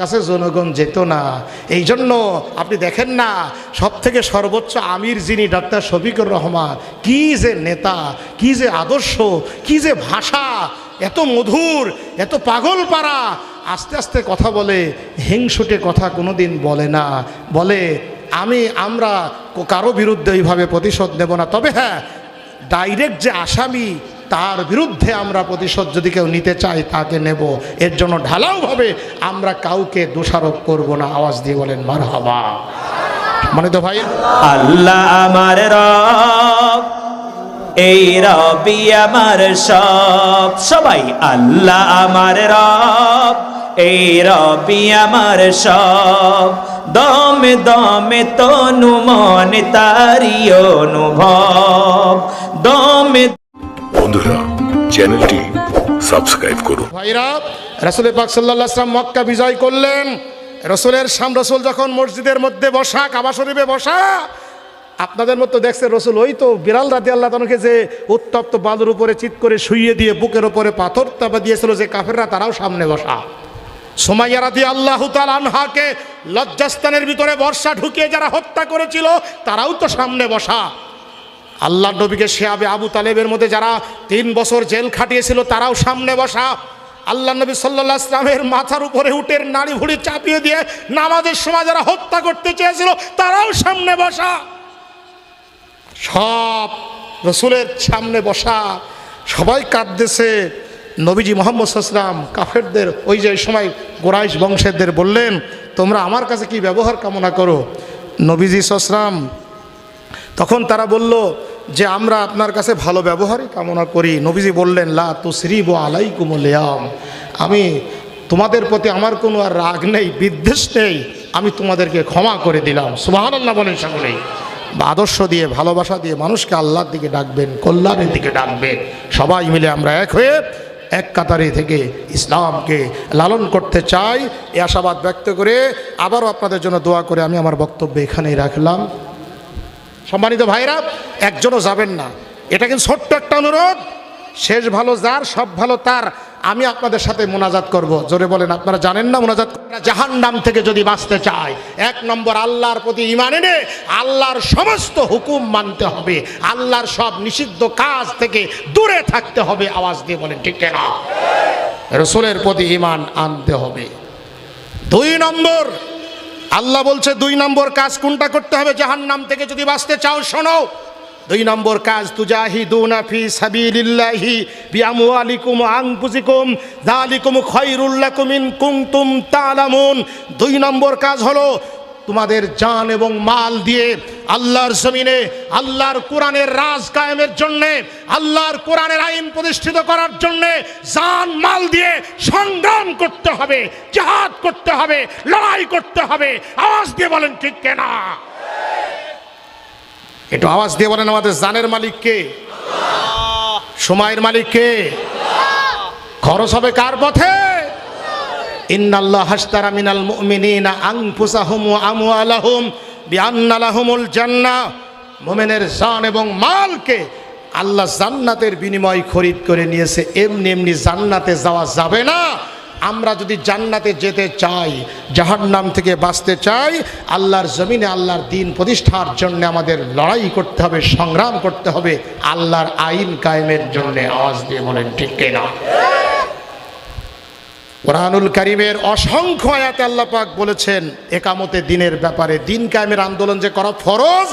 কাছে জনগণ যেত না। এই জন্য আপনি দেখেন না সব থেকে সর্বোচ্চ আমির যিনি ডাক্তার শফিকুর রহমান, কি যে নেতা, কি যে আদর্শ, কি যে ভাষা, এত মধুর, এত পাগল পারা আস্তে আস্তে কথা বলে, হিংসুটে কথা কোনোদিন বলে না। বলে, আমি, আমরা কারও বিরুদ্ধে এইভাবে প্রতিশোধ নেব না। তবে হ্যাঁ ডাইরেক্ট যে আসামি তার বিরুদ্ধে আমরা প্রতিশোধ যদি কেউ নিতে চাই তাকে নেব। এর জন্য ঢালাও ঢালাওভাবে আমরা কাউকে দোষারোপ করব না। আওয়াজ দিয়ে বলেন মার হাবা মানে তো ভাই? আল্লাহ আমার রব, এই রবি আমার সব। সবাই, আল্লাহ আমার রব, এই রবি আমার সব। দমে দমে তনু মনে তারি অনুভব। দমে বন্ধুরা, চ্যানেলটি সাবস্ক্রাইব করুন। ভাইরা, রসুল পাক সাল্লাহ আসলাম মক্কা বিজয় করলেন। রসুলের সাম রসুল যখন মসজিদের মধ্যে বসা, কাবা শরীফে বসা, আপনাদের মতো দেখছে রসুল ওই তো বিড়াল রাতে আল্লাহ তানকে যে উত্তপ্ত বালুর উপরে চিত করে শুইয়ে দিয়ে বুকের উপরে পাথর চাপা দিয়েছিল যে কাফেররা তারাও সামনে বসা। সোমাইয়া রাদি আল্লাহ আনহাকে লজ্জাস্তানের ভিতরে বর্ষা ঢুকিয়ে যারা হত্যা করেছিল, তারাও তো সামনে বসা। আল্লাহ নবীকে শেয়াবে আবু তালেবের মধ্যে যারা তিন বছর জেল খাটিয়েছিল, তারাও সামনে বসা। আল্লাহ নবী সাল্লাহ ইসলামের মাথার উপরে উটের নাড়ি ভুড়ি চাপিয়ে দিয়ে নামাজের সময় যারা হত্যা করতে চেয়েছিল, তারাও সামনে বসা। সব রসুলের সামনে বসা। সবাই কাঁদতেছে। নবীজি মোহাম্মদ সাল্লাম কাফেরদের, ওই যে সময় গোরাইশ বংশেরদের বললেন, তোমরা আমার কাছে কি ব্যবহার কামনা করো? নবীজি সাল্লাম তখন তারা বলল যে আমরা আপনার কাছে ভালো ব্যবহারই কামনা করি। নবীজি বললেন, লা তু শ্রী বো তুসরিব আলাইকুমুলিয়াম আমি তোমাদের প্রতি আমার কোনো আর রাগ নেই, বিদ্বেষ নেই, আমি তোমাদেরকে ক্ষমা করে দিলাম। সুবাহান আল্লাহ বলেন সকলেই। আদর্শ দিয়ে, ভালোবাসা দিয়ে মানুষকে আল্লাহর দিকে ডাকবেন, কল্যাণের দিকে ডাকবেন। সবাই মিলে আমরা এক হয়ে এক কাতারে থেকে ইসলামকে লালন করতে চাই। এ আশাবাদ ব্যক্ত করে আবারও আপনাদের জন্য দোয়া করে আমি আমার বক্তব্য এখানেই রাখলাম। সম্মানিত ভাইরা একজনও যাবেন না। এটা কিন্তু ছোট্ট একটা অনুরোধ। শেষ ভালো যার, সব ভালো তার। আমি আপনাদের সাথে মোনাজাত করব। জোরে বলেন, আপনারা জানেন না মোনাজাত? জাহান নাম থেকে যদি বাঁচতে চায় এক নম্বর আল্লাহর প্রতি ইমান এনে আল্লাহর সমস্ত হুকুম মানতে হবে। আল্লাহর সব নিষিদ্ধ কাজ থেকে দূরে থাকতে হবে, আওয়াজ দিয়ে বলেন, ঠিক না রসুলের প্রতি ইমান আনতে হবে। দুই নম্বর আল্লাহ বলছে, দুই নম্বর কাজ কোনটা করতে হবে? জাহান নাম থেকে যদি বাঁচতে চাও, শোনো। দুই নম্বর কাজ, তুজাহিদুনা ফি সাবিলিল্লাহি বিআমওয়ালিকুম ওয়া আনফুসিকুম। যালিকুম খায়রুল লাকুম ইন কুনতুম তা'লামুন। দুই নম্বর কাজ হলো তোমাদের জান এবং মাল দিয়ে আল্লাহর জমিনে, আল্লাহর কোরআনের রাজ কায়েমের জন্যে, আল্লাহর কোরআনের আইন প্রতিষ্ঠিত করার জন্যে জান, মাল দিয়ে সংগ্রাম করতে হবে, জাহাদ করতে হবে, লড়াই করতে হবে। আওয়াজ দিয়ে বলেন, ঠিক কেনা? একটু আওয়াজ দিয়ে বলেন আমাদের জানের মালিক কে? সময়ের মালিককে খরচ হবে কার পথে? ইন্নাল্লাহ হাসতারা মিনাল মুমিনিনা আনফুসাহুম ওয়া আমওয়ালাহুম বিআন্না লাহুমুল জান্নাহ মুমিনের জান এবং মালকে আল্লাহ জান্নাতের বিনিময় খরিদ করে নিয়েছে। এমনি এমনি জান্নাতে যাওয়া যাবে না। আমরা যদি জান্নাতে যেতে চাই, জাহান্নাম থেকে বাঁচতে চাই, আল্লাহর জমিনে আল্লাহর দিন প্রতিষ্ঠার জন্য আমাদের লড়াই করতে হবে, সংগ্রাম করতে হবে, আল্লাহর আইন কায়েমের জন্য আওয়াজ দিয়ে বলেন ঠিক কিনা? কোরআনুল করিমের অসংখ্য আয়াতে আল্লাহ পাক বলেছেন, একামতে দিনের ব্যাপারে দিন কায়েমের আন্দোলন যে করা ফরজ,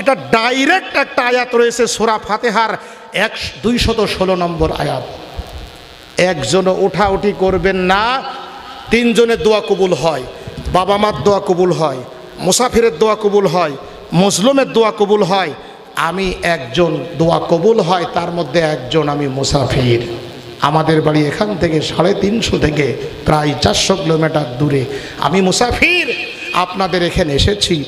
এটা ডাইরেক্ট একটা আয়াত রয়েছে সোরা ফাতেহার এক, দুইশত ষোলো নম্বর আয়াত। একজনও উঠাউঠি করবেন না, তিনজনের দোয়া কবুল হয় বাবা মার দোয়া কবুল হয়, মুসাফিরের দোয়া কবুল হয়, মুসলুমের দোয়া কবুল হয়, আমি একজন দোয়া কবুল হয়, তার মধ্যে একজন আমি মুসাফির। আমাদের বাড়ি এখান থেকে সাড়ে তিনশো থেকে প্রায় চারশো কিলোমিটার দূরে। আমি মুসাফির, আপনাদের এখানে এসেছি।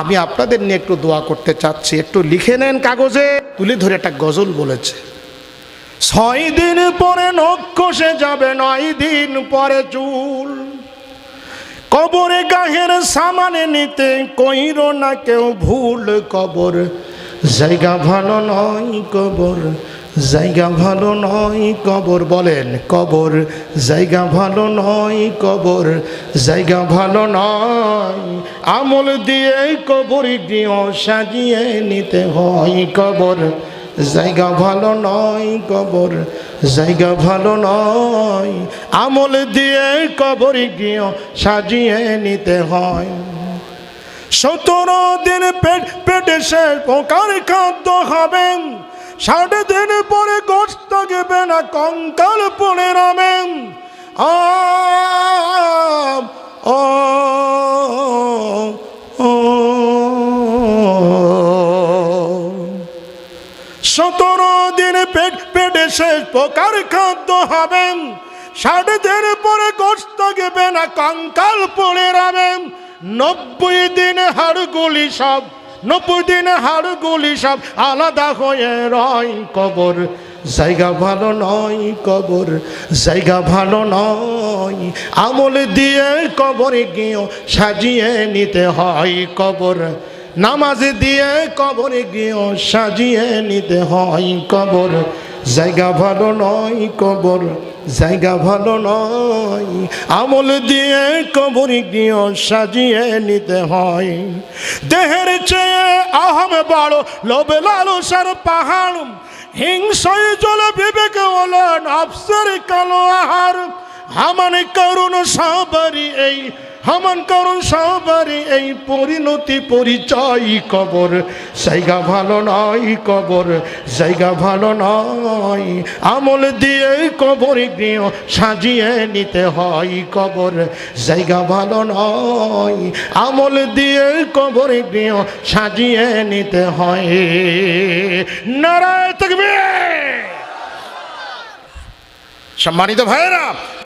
আমি আপনাদের নিয়ে একটু দোয়া করতে চাচ্ছি। একটু লিখে নেন কাগজে। তুলে ধরে একটা গজল বলেছে। ছয় দিন পরে নখ কষে যাবে, নয় দিন পরে চুল। কবরে গাহের সামানে নিতে কইর না কেউ ভুল কবর। জায়গা ভালো নয় কবর জায়গা ভালো নয় কবর বলেন, কবর জায়গা ভালো নয় কবর, জায়গা ভালো নয়। আমল দিয়ে কবর গৃহ সাজিয়ে নিতে হয় কবর। জায়গা ভালো নয় কবর, জায়গা ভালো নয়। আমল দিয়ে কবর গৃহ সাজিয়ে নিতে হয়। সতেরো দিন পেট, পেটে সে পোকার খাদ্য হবেন ষাট দিন পরে গোস্ত গেবে না কঙ্কাল রবেন আম, ও সতেরো দিন পেট পেটে শেষ পোকার খাদ্য হবেন ষাট দিন পরে গোস্ত গেবে না কঙ্কাল পড়ে রাবেন নব্বই দিন হাড়গুলি সব নব্বই দিন হাড়গুলি সব আলাদা হয়ে রয় কবর। জায়গা ভালো নয় কবর, জায়গা ভালো নয়। আমল দিয়ে কবরে গিয়েও সাজিয়ে নিতে হয় কবর। নামাজ দিয়ে কবরে গিয়েও সাজিয়ে নিতে হয় কবর। জায়গা ভালো নয় কবর। জায়গা ভালো নয়। আমল দিয়ে, কবরে গিয়েও সাজিয়ে নিতে হয়। দেহের চেয়ে আহম বড় লোবে লালসার পাহাড়। হিংসায় জল বিবেক হলো নফসের কালো আহার। হামান করুণ সবারই এই, হামান করুণ সবারই এই পরিণতি পরিচয় কবর। জায়গা ভালো নয় কবর, জায়গা ভালো নয়। আমল দিয়ে কবর গৃহ সাজিয়ে নিতে হয় কবর, জায়গা ভালো নয়। আমল দিয়ে কবর গৃহ সাজিয়ে নিতে হয়। নারায় সম্মানিত ভাইয়েরা